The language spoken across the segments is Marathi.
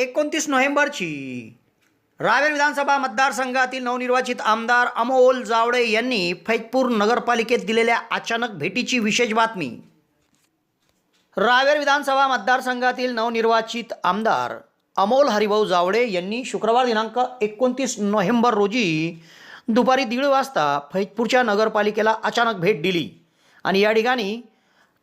एकोणतीस नोव्हेंबरची रावेर विधानसभा मतदारसंघातील नवनिर्वाचित आमदार अमोल जावडे यांनी फैजपूर नगरपालिकेत दिलेल्या अचानक भेटीची विशेष बातमी. रावेर विधानसभा मतदारसंघातील नवनिर्वाचित आमदार अमोल हरिभाऊ जावडे यांनी शुक्रवार दिनांक एकोणतीस नोव्हेंबर रोजी दुपारी दीड वाजता फैजपूरच्या नगरपालिकेला अचानक भेट दिली आणि या ठिकाणी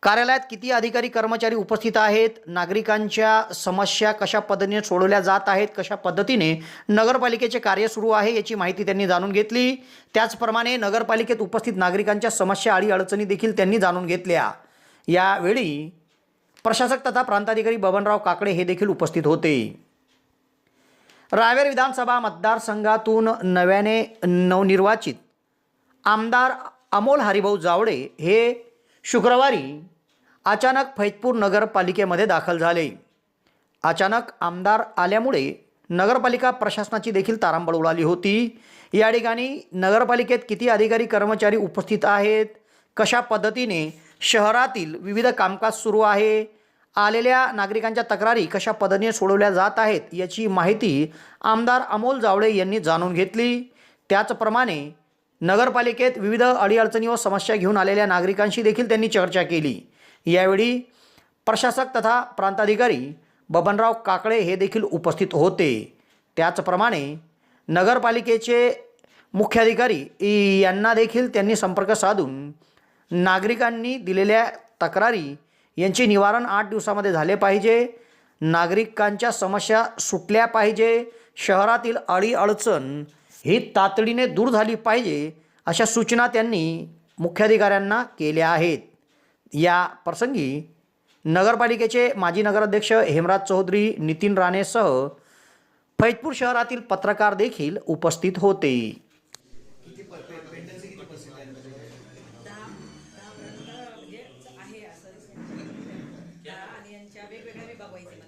कार्यालयात किती अधिकारी कर्मचारी उपस्थित आहेत? नागरिकांच्या समस्या कशा पद्धतीने सोडवल्या जात आहेत? कशा पद्धतीने नगरपालिकेचे कार्य सुरू आहे याची माहिती त्यांनी जाणून घेतली. त्याचप्रमाणे नगरपालिकेत उपस्थित नागरिकांच्या समस्या आणि अडचणी देखील त्यांनी जाणून घेतल्या. यावेळी प्रशासक तथा प्रांताधिकारी बबनराव काकडे हे देखील उपस्थित होते. रावेर विधानसभा मतदारसंघातून नव्याने नवनिर्वाचित आमदार अमोल हरिभाऊ जावडे हे शुक्रवारी अचानक फैजपूर नगरपालिकेमध्ये दाखल झाले. अचानक आमदार आल्यामुळे नगरपालिका प्रशासनाची देखील तारांबळ उडाली होती. या ठिकाणी नगरपालिकेत किती अधिकारी कर्मचारी उपस्थित आहेत? कशा पद्धतीने शहरातील विविध कामकाज सुरू आहे? आलेल्या नागरिकांच्या तक्रारी कशा पद्धतीने सोडवल्या जात आहेत याची माहिती आमदार अमोल जावडे यांनी जाणून घेतली. त्याचप्रमाणे नगरपालिकेत विविध अडीअडचणी व समस्या घेऊन आलेल्या नागरिकांशी देखील त्यांनी चर्चा केली. यावेळी प्रशासक तथा प्रांताधिकारी बबनराव काकडे हे देखील उपस्थित होते. त्याचप्रमाणे नगरपालिकेचे मुख्याधिकारी यांना देखील त्यांनी संपर्क साधून नागरिकांनी दिलेल्या तक्रारी यांचे निवारण आठ दिवसामध्ये झाले पाहिजे. नागरिकांच्या समस्या सुटल्या पाहिजे. शहरातील अडीअडचण ही तातडीने दूर झाली पाहिजे अशा सूचना त्यांनी मुख्याधिकाऱ्यांना केल्या आहेत. या प्रसंगी नगरपालिकेचे माजी नगराध्यक्ष हेमराज चौधरी नितीन राणेसह फैजपूर शहरातील पत्रकार देखील उपस्थित होते म्हणजे आहे असं त्या आणि यांच्या वेगवेगळ्या विभाग व्हायचे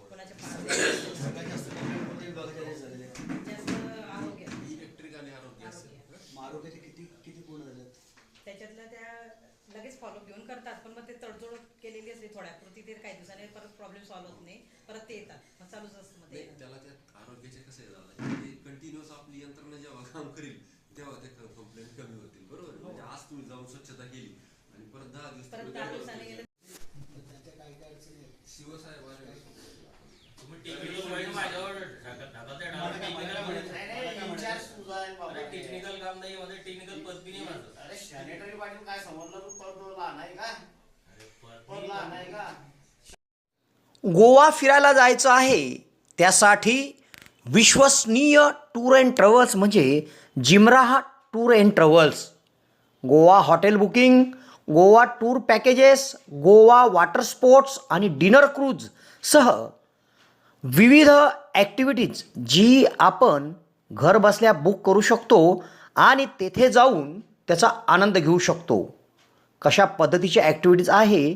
कोणाच्या फार जास्त आरोग्य इलेक्ट्रिक आणि आरोग्य असेल आरोग्याचे किती किती पूर्ण झालेत त्याच्यातल्या त्या लगेच फॉलो घेऊन करतात पण मग ते तडजोड केलेली असली थोड्या पुरती ते काही दिवसांनी परत प्रॉब्लेम सॉल्व्ह होत नाही परत ते येतात. मग चालूच असतं मग ते नाही त्याला त्या आरोग्याचे कसं कंटिन्युअस आपली यंत्रणा जेव्हा काम करेल तेव्हा ते कंप्लेंट कमी होतील बरोबर? म्हणजे आज तुम्ही जाऊन स्वच्छता केली आणि परत दहा दिवस परत तुम्ही दहा काय दिवसांनी करता? गेलं त्यांच्या काही काही अडचणी आहेत. शिवसाहेब तुम्ही टेक्निकल अरे काम नाही माझं टेक्निकल पदवी नाही माझं. अरे सॅनिटरी पाटील काय समजलं तू? लहान आहे का? अरे पण पदवी लहान आहे का गोवा फिरायला जायचं आहे त्यासाठी विश्वसनीय टूर अँड ट्रॅव्हल्स म्हणजे जिमराह tour and travels. Goa hotel booking Goa tour packages Goa water sports आणि डिनर क्रूज सह विविध ॲक्टिव्हिटीज जी आपण घर बसल्या बुक करू शकतो आणि तेथे जाऊन त्याचा आनंद घेऊ शकतो. कशा पद्धतीच्या ॲक्टिव्हिटीज आहे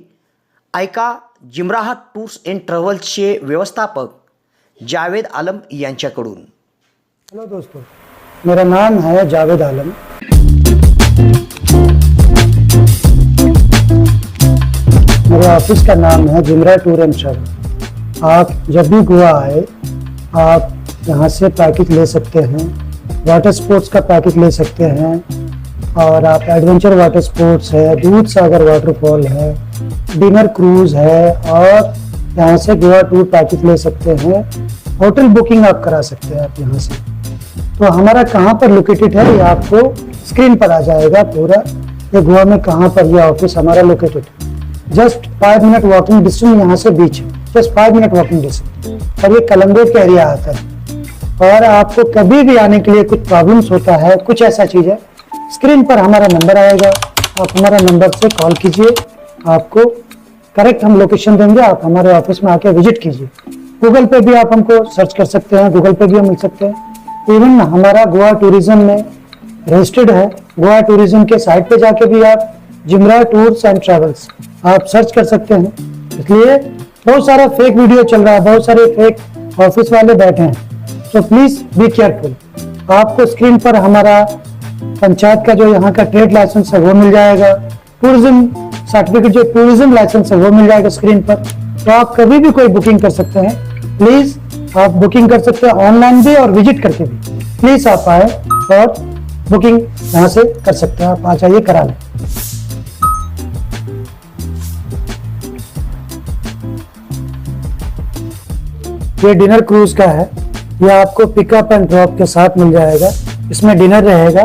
ऐका जिमराहा टूर्स अँड ट्रॅव्हल्सचे व्यवस्थापक जावेद आलम यांच्याकडून. हेलो दोस्तों, मेरा नाम है जावेद आलम. मेरे ऑफ़िस का नाम है जिमरा टूर एंड ट्रैवल. आप जब भी गोवा आए, आप यहाँ से पैकेज ले सकते हैं, वाटर स्पोर्ट्स का पैकेज ले सकते हैं और आप एडवेंचर वाटर स्पोर्ट्स है, दूध सागर वाटरफॉल है डिनर क्रूज है, और यहाँ से गोवा टूर पैकेज ले सकते हैं। होटल बुकिंग आप करा सकते हैं आप यहाँ से। तो हमारा कहाँ पर लोकेटेड है, ये आपको स्क्रीन पर आ जाएगा पूरा। ये गोवा में कहाँ पर यह ऑफ़िस हमारा लोकेटेड है। Just five minute walking distance यहाँ से बीच है। Just five minute walking distance और ये कलम्बोग का एरिया आता है। और आपको कभी भी आने के लिए कुछ प्रॉब्लम्स होता है, कुछ ऐसा चीज़ है स्क्रीन पर हमारा नंबर आएगा। आप हमारा नंबर से कॉल कीजिए। आपको करेक्ट हम लोकेशन देंगे। आप हमारे ऑफ़िस में आके विज़िट कीजिए। गूगल पे भी आप हमको सर्च कर सकते हैं। गूगल पे भी हम मिल सकते हैं। इवन हमारा गोवा टूरिज़्म में रजिस्टर्ड है। गोवा टूरिज़्म के साइट पे जाके भी आप जिमरा टूर्स एंड ट्रेवल्स, आप सर्च कर सकते हैं। इसलिए बहुत सारा फेक वीडियो चल रहा है। बहुत सारे फेक ऑफ़िस वाले बैठे हैं। तो प्लीज़ बी केयरफुल आपको स्क्रीन पर हमारा पंचायत का जो यहाँ का ट्रेड लाइसेंस है, वो मिल जाएगा। टूरिज़्म सर्टिफिकेट जो टूरिज़्म लाइसेंस है, वो मिल जाएगा स्क्रीन पर। तो आप कभी भी कोई बुकिंग कर सकते हैं। प्लीज़ आप बुकिंग कर सकते हैं ऑनलाइन भी और विज़िट करके भी। प्लीज़ आप आए और बुकिंग यहाँ से कर सकते हैं। आप आ जाइए, करा लें। ये डिनर क्रूज का है। ये आपको पिकअप एंड ड्रॉप के साथ मिल जाएगा। इसमें डिनर रहेगा।